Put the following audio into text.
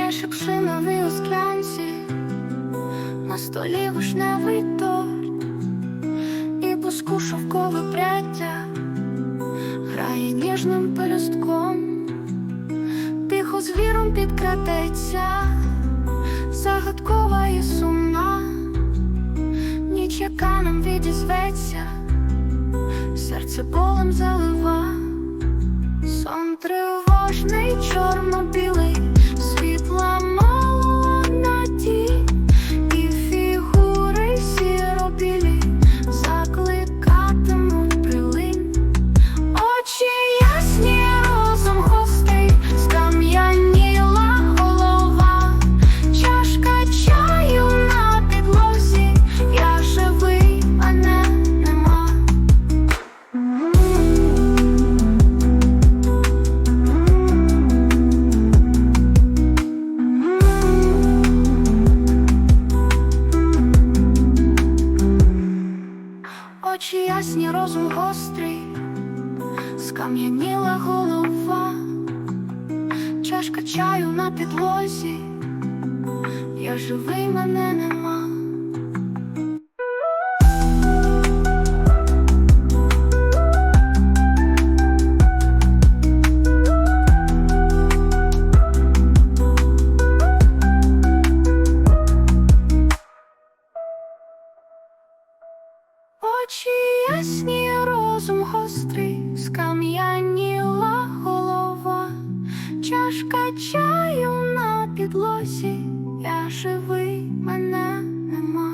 чашок шинові у склянці, на столі вишневий торт і пуску шовкове пряддя грає ніжним пелюстком, тихо звіром підкрадеться, загадкова і сумна, ніч яка нам відізветься, серце болем залива, сон тривожний, чорно-білий, Очі ясні, розум гострий, скам'яніла голова, чашка чаю на підлозі, я живий, мене нема. очі ясні, розум гострий, скам'яніла голова, чашка чаю на підлозі, я живий, мене нема.